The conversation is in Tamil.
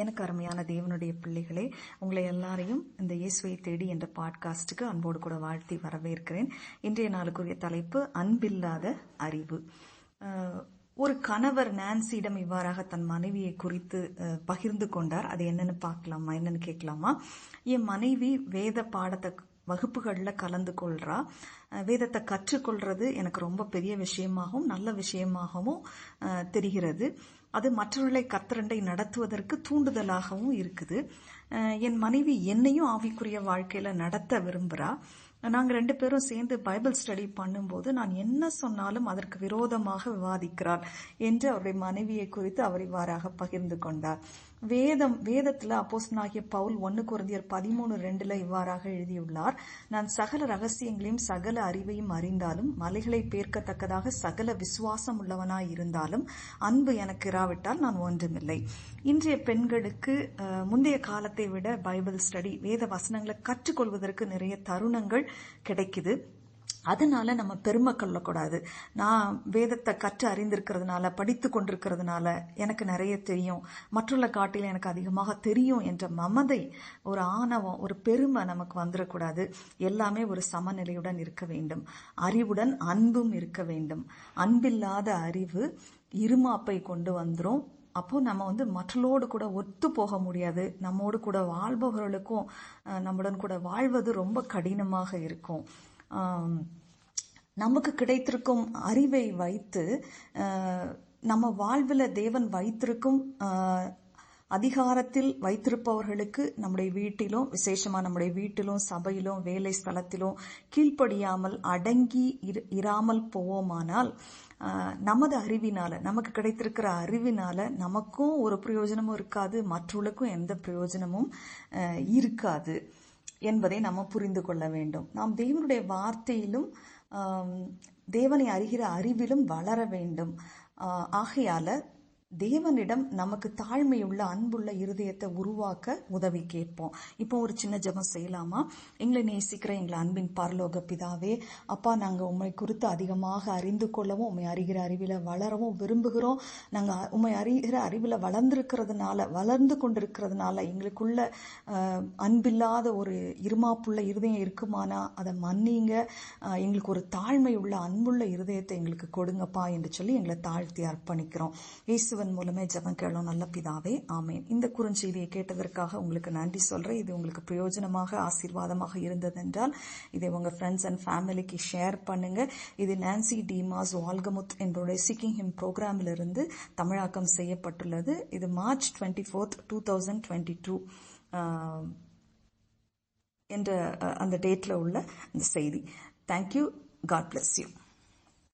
எனக்கு அருமையான தேவனுடைய பிள்ளைகளே உங்களை எல்லாரையும் இந்த இயேசுவை தேடி என்ற பாட்காஸ்டுக்கு அன்போடு கூட வாழ்த்தி வரவேற்கிறேன். இன்றைய நாளுக்குரிய தலைப்பு அன்பில்லாத அறிவு. ஒரு கணவர் நான்சியிடம் இவ்வாறாக தன் மனைவியை குறித்து பகிர்ந்து கொண்டார். அது என்னன்னு பார்க்கலாமா? என்னன்னு கேட்கலாமா? என் மனைவி வேத பாடத்தை வகுப்புகளில் கலந்து கொள்றா. வேதத்தை கற்றுக்கொள்றது எனக்கு ரொம்ப பெரிய விஷயமாகவும் நல்ல விஷயமாகவும் தெரிகிறது. அது மற்றவர்களை கத்திரண்டை நடத்துவதற்கு தூண்டுதலாகவும் இருக்குது. என் மனைவி என்னையும் ஆவிக்குரிய வாழ்க்கையில நடத்த விரும்புறா. நாங்கள் ரெண்டு பேரும் சேர்ந்து பைபிள் ஸ்டடி பண்ணும்போது நான் என்ன சொன்னாலும் அதற்கு விரோதமாக விவாதிக்கிறார் என்று அவருடைய மனைவியை குறித்து அவர் இவ்வாறாக பகிர்ந்து கொண்டார். வேதம் வேதத்துல ஆகிய பவுல் ஒன்னு குருந்தியர் பதிமூணு ரெண்டுல இவ்வாறாக எழுதியுள்ளார். நான் சகல ரகசியங்களையும் சகல அறிவையும் அறிந்தாலும் மலைகளை பேர்க்கத்தக்கதாக சகல விசுவாசம் உள்ளவனாய் இருந்தாலும் அன்பு எனக்கு இராவிட்டால் நான் ஒன்றுமில்லை. இன்றைய பெண்களுக்கு முந்தைய காலத்தை விட பைபிள் ஸ்டடி வேத வசனங்களை கற்றுக்கொள்வதற்கு நிறைய தருணங்கள் கிடைக்குது. அதனால நம்ம பெருமை கொள்ளக்கூடாது நான் வேதத்தை கற்று அறிந்திருக்கிறதுனால படித்து கொண்டிருக்கிறதுனால எனக்கு நிறைய தெரியும். மற்றுள்ள காட்டில் எனக்கு அதிகமாக தெரியும் என்ற மமதை ஒரு ஆணவம் ஒரு பெருமை நமக்கு வந்துடக்கூடாது எல்லாமே ஒரு சமநிலையுடன் இருக்க வேண்டும். அறிவுடன் அன்பும் இருக்க வேண்டும். அன்பில்லாத அறிவு இருமாப்பை கொண்டு வந்துடும் அப்போ நம்ம வந்து மற்றளோடு கூட ஒத்து போக முடியாது. நம்மோடு கூட வாழ்பவர்களுக்கும் நம்முடன் கூட வாழ்வது ரொம்ப கடினமாக இருக்கும். நமக்கு கிடைத்திருக்கும் அறிவை வைத்து நம்ம வாழ்வில் தேவன் வைத்திருக்கும் அதிகாரத்தில் வைத்திருப்பவர்களுக்கு நம்முடைய வீட்டிலும் விசேஷமா நம்முடைய வீட்டிலும் சபையிலும் வேலை ஸ்தலத்திலும் கீழ்ப்படியாமல் அடங்கி இரு- இராமல் போவோமானால் நமது அறிவினால நமக்கு கிடைத்திருக்கிற அறிவினால நமக்கும் ஒரு பிரயோஜனமும் இருக்காது மற்றவர்களுக்கும் எந்த பிரயோஜனமும் இருக்காது. என்பதை நம்ம புரிந்து கொள்ள வேண்டும். நாம் தேவனுடைய வார்த்தையிலும் தேவனை அறிகிற அறிவிலும் வளர வேண்டும். ஆகையால் ஆகையால தேவனிடம் நமக்கு தாழ்மையுள்ள அன்புள்ள இருதயத்தை உருவாக்க உதவி கேட்போம். இப்போ ஒரு சின்ன ஜெபம் செய்யலாமா? எங்களை நேசிக்கிற எங்களை அன்பின் பரலோக பிதாவே அப்பா நாங்கள் உண்மை குறித்து அதிகமாக அறிந்து கொள்ளவும் உண்மை அறிகிற அறிவில் வளரவும் விரும்புகிறோம். நாங்கள் உண்மை அறிகிற அறிவில் வளர்ந்திருக்கிறதுனால வளர்ந்து கொண்டிருக்கிறதுனால எங்களுக்குள்ள அன்பில்லாத ஒரு இருமாப்புள்ள இருதயம் இருக்குமானா? அதை மன்னிங்க. எங்களுக்கு ஒரு தாழ்மை உள்ள அன்புள்ள இருதயத்தை எங்களுக்கு கொடுங்கப்பா என்று சொல்லி எங்களை தாழ்த்தி அர்ப்பணிக்கிறோம். இயேசுவன் மூலமே ஜபம் கேளும் நல்ல பிதாவே ஆமேன். இந்த குறுஞ்செய்தியை கேட்டதற்காக உங்களுக்கு நன்றி சொல்றேன். இது உங்களுக்கு பிரயோஜனமாக ஆசீர்வாதமாக இருந்ததென்றால் இதை உங்க ஃப்ரெண்ட்ஸ் அண்ட் ஃபேமிலிக்கு ஷேர் பண்ணுங்க. இது நான்சி டிமாஸ் வால்கமுத் என்றுடைய சிக்கிங் ஹிம் ப்ரோக்ராமிலிருந்து தமிழாக்கம் செய்யப்பட்டுள்ளது. இது March twenty fourth two thousand twenty two என்ற அந்த டேட்ல உள்ள இந்த செய்தி. Thank you God bless you